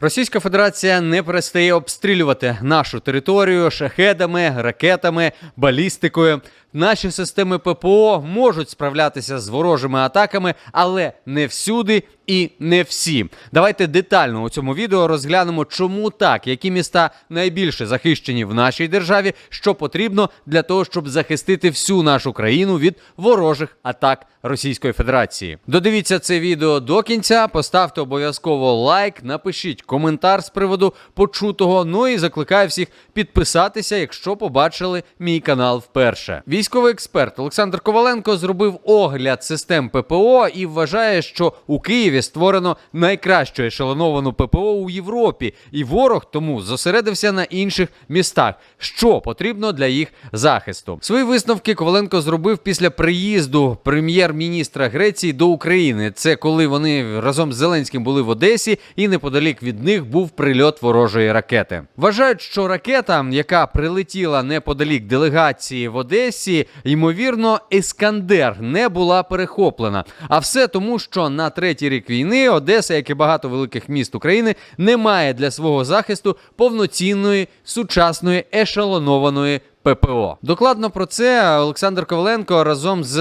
Російська Федерація не перестає обстрілювати нашу територію шахедами, ракетами, балістикою. Наші системи ППО можуть справлятися з ворожими атаками, але не всюди і не всі. Давайте детально у цьому відео розглянемо, чому так, які міста найбільше захищені в нашій державі, що потрібно для того, щоб захистити всю нашу країну від ворожих атак Російської Федерації. Додивіться це відео до кінця, поставте обов'язково лайк, напишіть коментар з приводу почутого. Ну і закликаю всіх підписатися, якщо побачили мій канал вперше. Військовий експерт Олександр Коваленко зробив огляд систем ППО і вважає, що у Києві створено найкращу ешелоновану ППО у Європі, і ворог тому зосередився на інших містах, що потрібно для їх захисту. Свої висновки Коваленко зробив після приїзду прем'єр-міністра Греції до України. Це коли вони разом з Зеленським були в Одесі, і неподалік від них був прильот ворожої ракети. Вважають, що ракета, яка прилетіла неподалік делегації в Одесі, ймовірно, Іскандер не була перехоплена. А все тому, що на третій рік війни Одеса, як і багато великих міст України, не має для свого захисту повноцінної сучасної ешелонованої. ППО докладно про це Олександр Коваленко разом з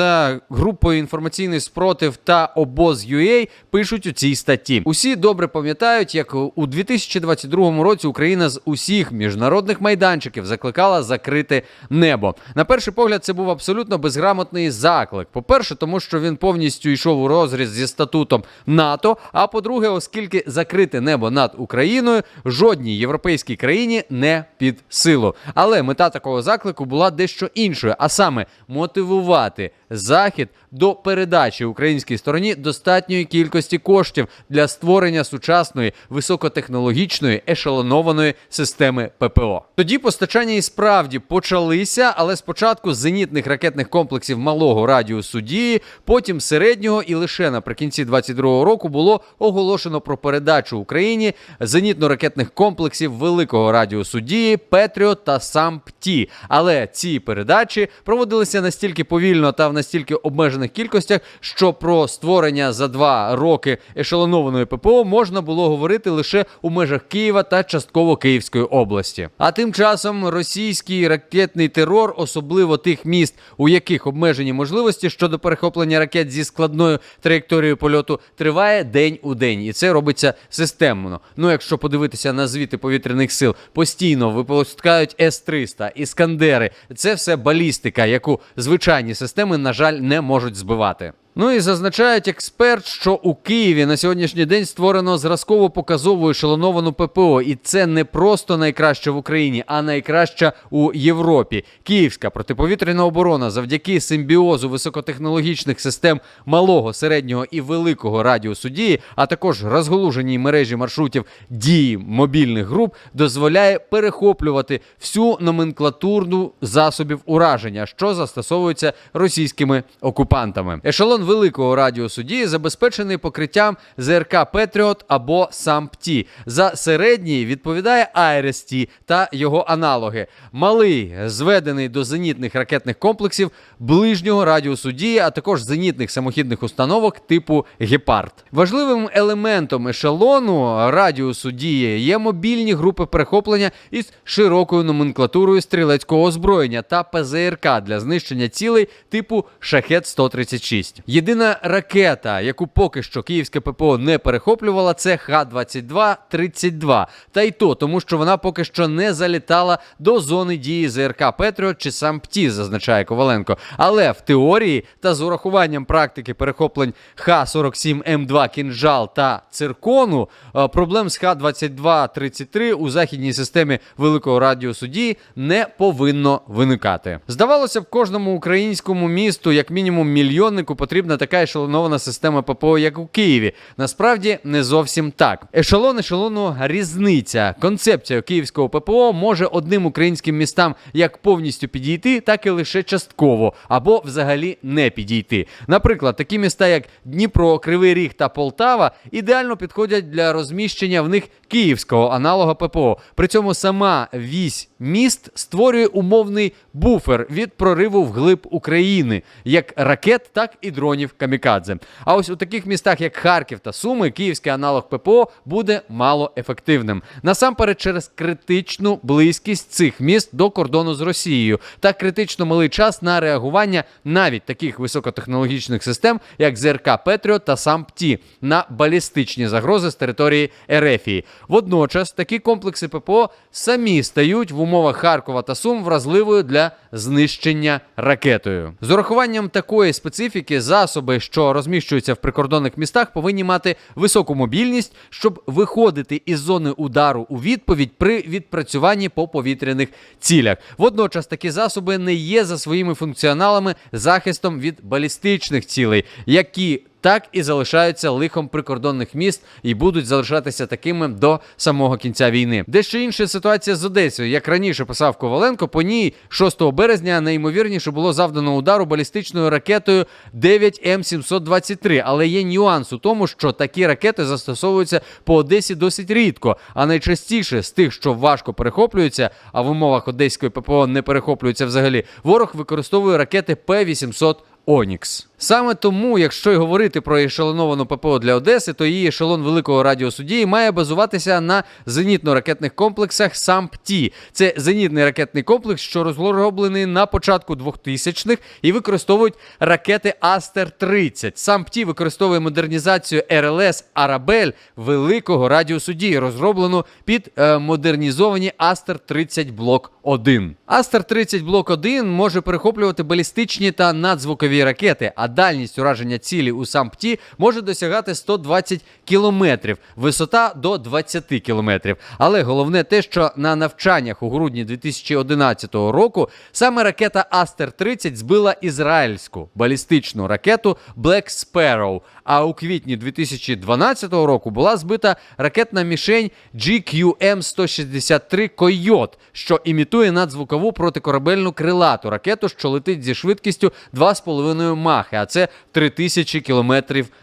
групою інформаційний спротив та обоз UA пишуть у цій статті. Усі добре пам'ятають, як у 2022 році Україна з усіх міжнародних майданчиків закликала закрити небо. На перший погляд, це був абсолютно безграмотний заклик. По-перше, тому що він повністю йшов у розріз зі статутом НАТО. А по-друге, оскільки закрите небо над Україною жодній європейській країні не під силу. Але мета такого заклику була дещо іншою, а саме мотивувати захід до передачі українській стороні достатньої кількості коштів для створення сучасної високотехнологічної ешелонованої системи ППО. Тоді постачання і справді почалися, але спочатку зенітних ракетних комплексів малого радіусу дії, потім середнього, і лише наприкінці 22-го року було оголошено про передачу Україні зенітно-ракетних комплексів великого радіусу дії Петріот та САМПТІ. Але ці передачі проводилися настільки повільно та в настільки обмежених кількостях, що про створення за два роки ешелонованої ППО можна було говорити лише у межах Києва та частково Київської області. А тим часом російський ракетний терор, особливо тих міст, у яких обмежені можливості щодо перехоплення ракет зі складною траєкторією польоту, триває день у день, і це робиться системно. Ну, якщо подивитися на звіти повітряних сил, постійно випускають С-300, іскандери. Це все балістика, яку звичайні системи, на жаль, не можуть збивати. Ну і зазначають експерт, що у Києві на сьогоднішній день створено зразково показову ешелоновану ППО, і це не просто найкраще в Україні, а найкраща у Європі. Київська протиповітряна оборона завдяки симбіозу високотехнологічних систем малого, середнього і великого радіусу дії, а також розголуженій мережі маршрутів дії мобільних груп, дозволяє перехоплювати всю номенклатурну засобів ураження, що застосовуються російськими окупантами. Ешелон великого радіусу дії забезпечений покриттям ЗРК Петріот або САМПТІ. За середній відповідає АРСТ та його аналоги. Малий зведений до зенітних ракетних комплексів ближнього радіусу дії, а також зенітних самохідних установок типу Гепард. Важливим елементом ешелону радіусу дії є мобільні групи перехоплення із широкою номенклатурою стрілецького озброєння та ПЗРК для знищення цілей типу Шахет 136 Єдина ракета, яку поки що київське ППО не перехоплювала, це Х-22-32. Та й то, тому що вона поки що не залітала до зони дії ЗРК Петріот чи сам ПТІ, зазначає Коваленко. Але в теорії та з урахуванням практики перехоплень Х-47М2 кінжал та циркону е, проблем з Х-22-33 у західній системі великого радіусу дії не повинно виникати. Здавалося б, кожному українському місту, як мінімум мільйоннику, потрібна така ешелонована система ППО, як у Києві. Насправді не зовсім так. Ешелон ешелону різниця. Концепція київського ППО може одним українським містам як повністю підійти, так і лише частково, або взагалі не підійти. Наприклад, такі міста, як Дніпро, Кривий Ріг та Полтава, ідеально підходять для розміщення в них київського аналога ППО. При цьому сама вісь міст створює умовний буфер від прориву вглиб України, як ракет, так і дронів дронів камікадзе. А ось у таких містах, як Харків та Суми, київський аналог ППО буде малоефективним. Насамперед, через критичну близькість цих міст до кордону з Росією та критично малий час на реагування навіть таких високотехнологічних систем, як ЗРК Петріот та сам ПТІ, на балістичні загрози з території Ерефії. Водночас такі комплекси ППО самі стають в умовах Харкова та Сум вразливою для знищення ракетою. З урахуванням такої специфіки засоби, що розміщуються в прикордонних містах, повинні мати високу мобільність, щоб виходити із зони удару у відповідь при відпрацюванні по повітряних цілях. Водночас такі засоби не є за своїми функціоналами захистом від балістичних цілей, які так і залишаються лихом прикордонних міст і будуть залишатися такими до самого кінця війни. Дещо інша ситуація з Одесою. Як раніше писав Коваленко, по ній 6 березня найімовірніше було завдано удару балістичною ракетою 9М723. Але є нюанс у тому, що такі ракети застосовуються по Одесі досить рідко, а найчастіше з тих, що важко перехоплюються, а в умовах одеської ППО не перехоплюються взагалі. Ворог використовує ракети П-800 Онікс. Саме тому, якщо й говорити про ешелоновану ППО для Одеси, то її ешелон великого радіусу дії має базуватися на зенітно-ракетних комплексах САМПТІ. Це зенітний ракетний комплекс, що розроблений на початку 2000-х і використовують ракети Астер-30. САМПТІ використовує модернізацію РЛС Арабель великого радіусу дії, розроблену під е, модернізовані Астер-30 блок 1. Астер-30 блок 1 може перехоплювати балістичні та надзвукові ракети, а дальність ураження цілі у САМПТІ може досягати 120 кілометрів, висота до 20 кілометрів. Але головне те, що на навчаннях у грудні 2011 року саме ракета Астер-30 збила ізраїльську балістичну ракету Black Sparrow, а у квітні 2012 року була збита ракетна мішень GQM-163 Койот, що імітує надзвукову протикорабельну крилату ракету, що летить зі швидкістю 2,5 махи, а це 3000 км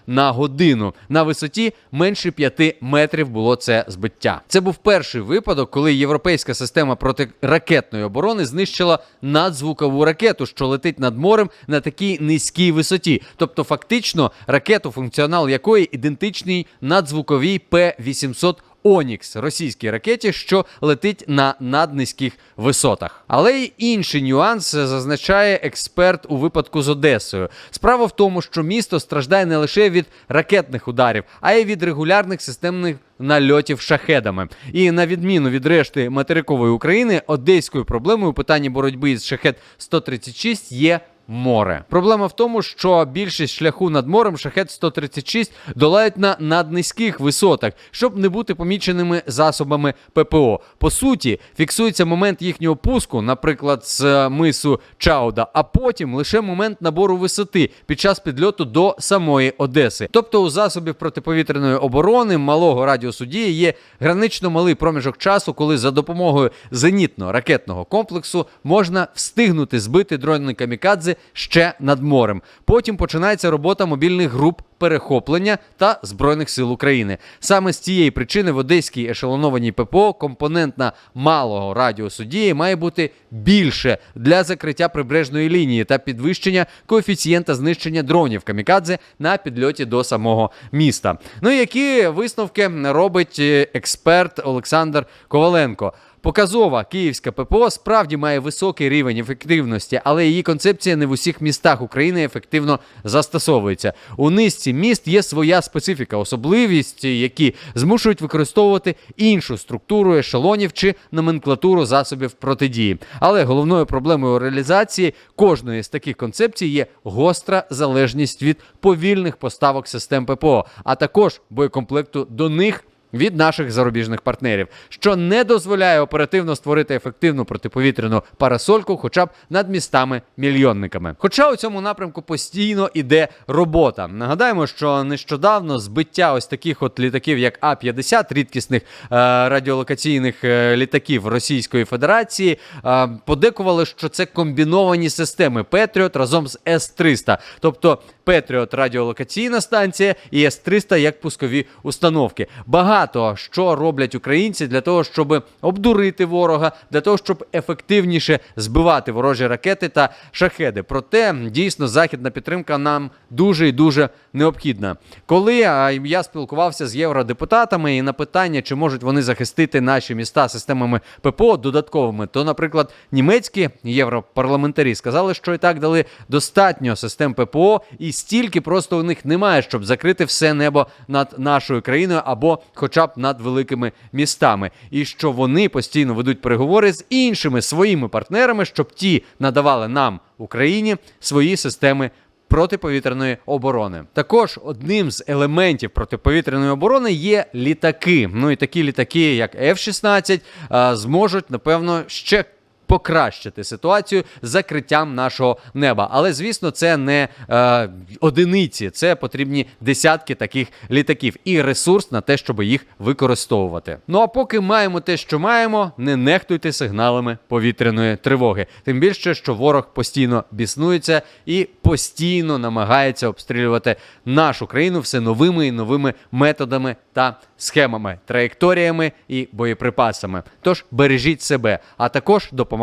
на годину. На висоті менше 5 метрів було це збиття. Це був перший випадок, коли європейська система протиракетної оборони знищила надзвукову ракету, що летить над морем на такій низькій висоті. Тобто, фактично, ракету, функціонал якої ідентичний надзвуковій П-800 Онікс російській ракеті, що летить на наднизьких висотах. Але й інший нюанс зазначає експерт у випадку з Одесою. Справа в тому, що місто страждає не лише від ракетних ударів, а й від регулярних системних. Нальотів шахедами, і на відміну від решти материкової України, одеською проблемою у питанні боротьби з шахет 136 є море. Проблема в тому, що більшість шляху над морем шахет 136 долають на наднизьких висотах, щоб не бути поміченими засобами ППО. По суті, фіксується момент їхнього пуску, наприклад, з мису Чауда, а потім лише момент набору висоти під час підльоту до самої Одеси. Тобто у засобів протиповітряної оборони малого радіусу дії є гранично малий проміжок часу, коли за допомогою зенітно-ракетного комплексу можна встигнути збити дрони камікадзе ще над морем. Потім починається робота мобільних груп перехоплення та збройних сил України. Саме з цієї причини в одеській ешелонованій ППО компонентна малого радіусу дії має бути більше для закриття прибережної лінії та підвищення коефіцієнта знищення дронів камікадзе на підльоті до самого міста. Ну і які висновки робить е, експерт Олександр Коваленко? Показова київська ППО справді має високий рівень ефективності, але її концепція не в усіх містах України ефективно застосовується. У низці міст є своя специфіка, особливість, які змушують використовувати іншу структуру ешелонів чи номенклатуру засобів протидії. Але головною проблемою реалізації кожної з таких концепцій є гостра залежність від повільних поставок систем ППО, а також боєкомплекту до них від наших зарубіжних партнерів, що не дозволяє оперативно створити ефективну протиповітряну парасольку, хоча б над містами-мільйонниками. Хоча у цьому напрямку постійно іде робота. Нагадаємо, що нещодавно збиття ось таких от літаків, як А-50, рідкісних е, радіолокаційних е, літаків Російської Федерації, е, подекували, що це комбіновані системи Петріот разом з С-300, тобто Петріот радіолокаційна станція і С-300 як пускові установки. Багато багато що роблять українці для того, щоб обдурити ворога, для того, щоб ефективніше збивати ворожі ракети та шахеди. Проте дійсно західна підтримка нам дуже і дуже необхідна. Коли я спілкувався з євродепутатами і на питання, чи можуть вони захистити наші міста системами ППО додатковими, то, наприклад, німецькі європарламентарі сказали, що і так дали достатньо систем ППО, і стільки просто у них немає, щоб закрити все небо над нашою країною або хоча б над великими містами, і що вони постійно ведуть переговори з іншими своїми партнерами, щоб ті надавали нам Україні свої системи. Протиповітряної оборони також одним з елементів протиповітряної оборони є літаки. Ну і такі літаки, як F-16, зможуть напевно ще покращити ситуацію з закриттям нашого неба. Але звісно, це не е, одиниці, це потрібні десятки таких літаків і ресурс на те, щоб їх використовувати. Ну а поки маємо те, що маємо, не нехтуйте сигналами повітряної тривоги. Тим більше, що ворог постійно біснується і постійно намагається обстрілювати нашу країну все новими і новими методами та схемами, траєкторіями і боєприпасами. Тож бережіть себе, а також допомагайте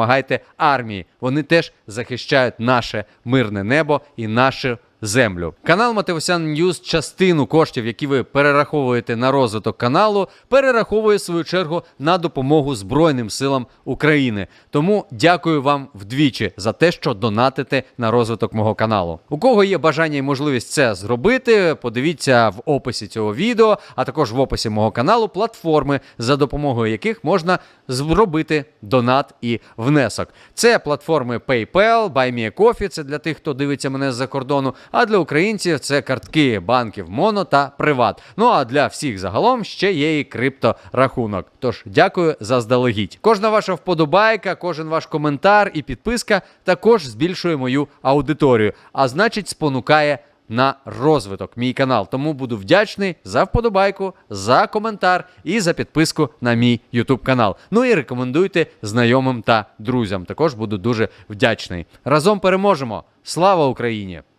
армії. Вони теж захищають наше мирне небо і нашу землю. Канал Матевосян Ньюз частину коштів, які ви перераховуєте на розвиток каналу, перераховує в свою чергу на допомогу Збройним силам України. Тому дякую вам вдвічі за те, що донатите на розвиток мого каналу. У кого є бажання і можливість це зробити, подивіться в описі цього відео, а також в описі мого каналу платформи, за допомогою яких можна зробити донат і внесок. Це платформи PayPal, BuyMeACoffee, це для тих, хто дивиться мене з-за кордону. А для українців це картки банків Моно та Приват. Ну а для всіх загалом ще є і крипторахунок. Тож дякую заздалегідь. Кожна ваша вподобайка, кожен ваш коментар і підписка також збільшує мою аудиторію, а значить, спонукає. На розвиток мій канал. Тому буду вдячний за вподобайку, за коментар і за підписку на мій YouTube канал. Ну і рекомендуйте знайомим та друзям. Також буду дуже вдячний. Разом переможемо! Слава Україні!